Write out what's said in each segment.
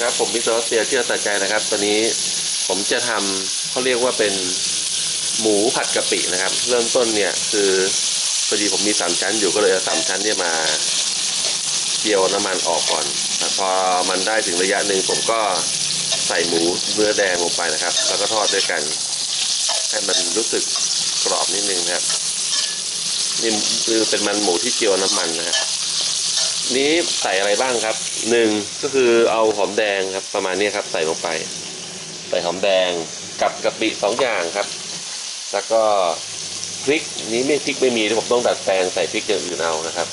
ครับผมมิสเตอร์ออสเซียเชื่อตัดใจนะครับ ตอนนี้ผมจะทำเขาเรียกว่าเป็นหมูผัดกะปินะครับ เริ่มต้นเนี่ยคือพอดีผมมีสามชั้นอยู่ก็เลยเอาสามชั้นเนี่ยมาเจียวน้ำมันออกก่อนพอมันได้ถึงระยะหนึ่งผมก็ใส่หมูเนื้อแดงลงไปนะครับ แล้วก็ทอดด้วยกันให้มันรู้สึกกรอบนิดนึงนะครับนี่คือเป็นมันหมูที่เจียวน้ำมันนะครับ นี้ใส่อะไรบ้างครับหนึ่งก็คือเอาหอมแดงครับ ประมาณนี้ครับ ใส่ลงไป ใส่หอมแดงกับกะปิสองอย่างครับ แล้วก็พริกนี้ไม่พริกไม่มีผมต้องดัดแปลงใส่พริกอย่างอื่นเอานะครับ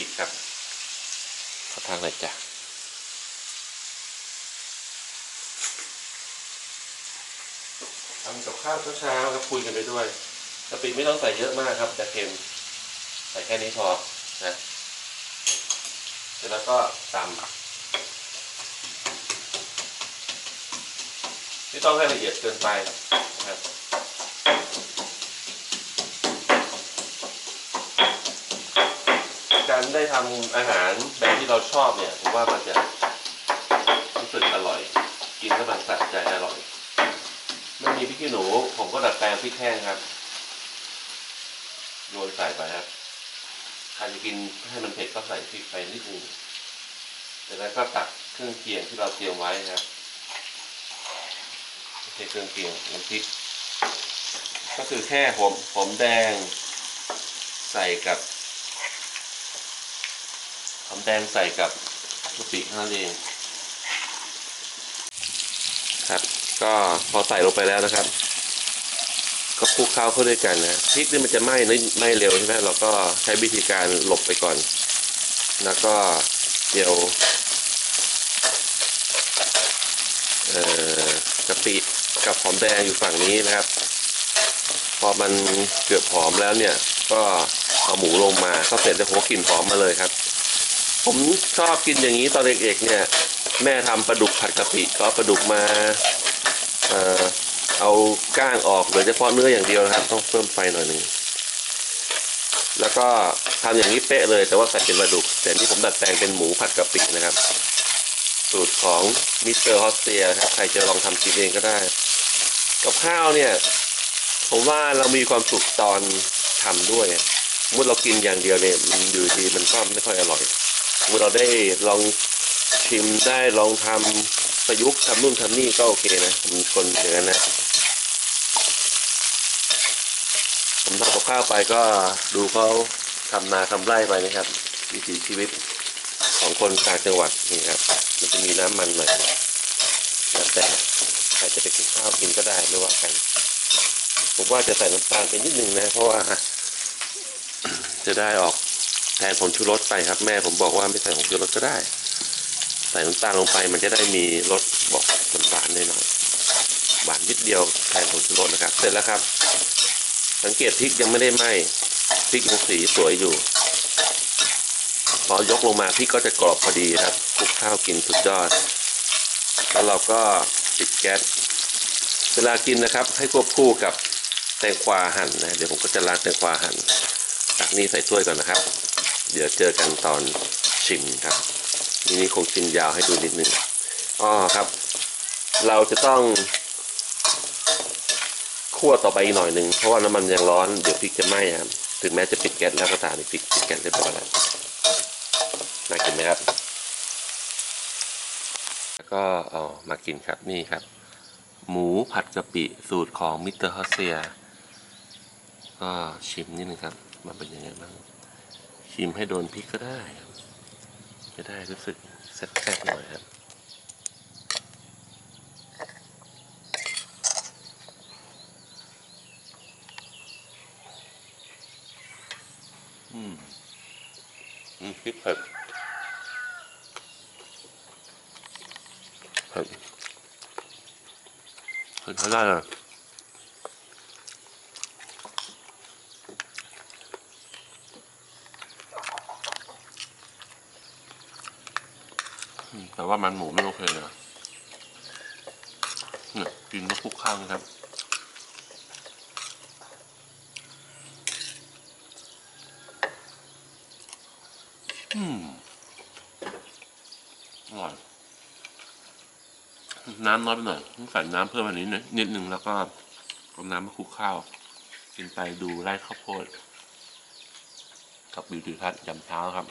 กะปิครับขอทางหน่อยจ้ะทำกับข้าวเช้าๆครับคุยกันไปด้วยกะปิไม่ต้องใส่เยอะมากครับจะเค็มใส่แค่นี้พอนะเสร็จแล้วก็ตำไม่ต้องให้ละเอียดเกินไปนะครับ การ ได้ทำอาหารแบบที่เราชอบเนี่ยผมว่ามันจะรู้สึกอร่อย กินแล้วมันสะใจอร่อยไม่มีพริกขี้หนูผมก็ดัดแปลงพริกแห้งครับโรยใส่ไปครับใครจะกินให้มันเผ็ดก็ใส่พริกไปนิดนึงเสร็จแล้วก็ตักเครื่องเคียงที่เราเตรียมไว้ครับไม่ใช่เครื่องเคียงน้ำพริก ก็คือแค่หอมหอมแดง ใส่กับ หอมแดงใส่กับกะปิเท่านั้นเองครับก็พอใส่ลงไปแล้วนะครับ ก็คลุกเคล้าเข้าด้วยกันนะพริกนี่มันจะไหม้ไม่ไหม้เร็วใช่ไหมเราก็ใช้วิธีการหลบไปก่อน แล้วก็เดี๋ยวเอ่อกะปิกับหอมแดงอยู่ฝั่งนี้นะครับ พอมันเกือบหอมแล้วเนี่ย ก็เอาหมูลงมาก็เสร็จแล้วหัวกลิ่นหอมมาเลยครับ ผมชอบกินอย่างนี้ตอนเด็กๆเนี่ย แม่ทำปลาดุกผัดกะปิก็ปลาดุกมาเอ่อเอาก้างออกเหลือเฉพาะเนื้ออย่างเดียวนะครับ ต้องเพิ่มไฟหน่อยหนึ่งแล้วก็ทำอย่างนี้เป๊ะเลย แต่ว่าใส่เป็นปลาดุก แต่นี่ผมดัดแปลงเป็นหมูผัดกะปินะครับ สูตรของมิสเตอร์ฮอสเซียครับใครจะลองทำกินเองก็ได้ กับข้าวเนี่ย ผมว่าเรามีความสุขตอนทำด้วยเมื่อเรากินอย่างเดียวเนี่ยมันอยู่ดีมันก็ไม่ค่อยอร่อย เราได้ลองชิมได้ลองทำประยุกต์ทำนู่นทำนี่ก็โอเคนะผมเป็นคนอย่างนั้นนะผมทำกับข้าวไปก็ดูเขาทำนาทำไร่ไปนะครับ วิถีชีวิตของคนต่างจังหวัดนี่ครับ มันจะมีน้ำมันหน่อยแล้วแต่ใครจะไปกินข้าวกินก็ได้ไม่ว่ากันผมว่าจะใส่น้ำตาลไปนิดนึงนะ เพราะว่า จะได้ออก แทนผงชูรสไปครับ แม่ผมบอกว่าไม่ใส่ผงชูรสก็ได้ ใส่น้ำตาลลงไปมันจะได้มีรสบอกหวานๆหน่อยหวานนิดเดียวแทนผงชูรสนะครับ เสร็จแล้วครับ สังเกตพริกยังไม่ได้ไหม้พริกยังสีสวยอยู่ พอยกลงมาพริกก็จะกรอบพอดีครับคลุกข้าวกินสุดยอด แล้วเราก็ปิดแก๊สเวลากินนะครับ ให้ควบคู่กับแตงกวาหั่นนะเดี๋ยวผมก็จะล้างแตงกวาหั่นตักนี่ใส่ถ้วยก่อนนะครับ เดี๋ยวเจอกันตอนชิมครับนี่นี่คงชิมยาวให้ดูนิดนึงอ๋อครับ เราจะต้องคั่วต่อไปอีกหน่อยหนึ่งเพราะว่าน้ำมันยังร้อนเดี๋ยวพริกจะไหม้ครับถึงแม้จะปิดแก๊สแล้วก็ตามปิดปิดแก๊สเรียบร้อยแล้วน่ากินไหมครับ แล้วก็เอามากินครับนี่ครับ หมูผัดกะปิสูตรของมิสเตอร์ฮอสเซีย ก็ชิมนิดนึงครับ มันเป็นยังไงบ้าง ชิมให้โดนพริกก็ได้ จะได้รู้สึกแซ่บๆหน่อยครับอืมพริกเผ็ดเผ็ดเผ็ดใช้ได้เลย อืม แต่ว่ามันหมูไม่โอเคเลยเนี่ยกินแล้วคลุกข้างครับอืมอร่อยน้ำน้อยไปหน่อยต้องใส่น้ำเพิ่มอันนี้นิดนิดนึงแล้วก็เอาน้ำมาคลุกข้าว กินไปดูไร่ข้าวโพด กับวิวทิวทัศน์ยามเช้าครับ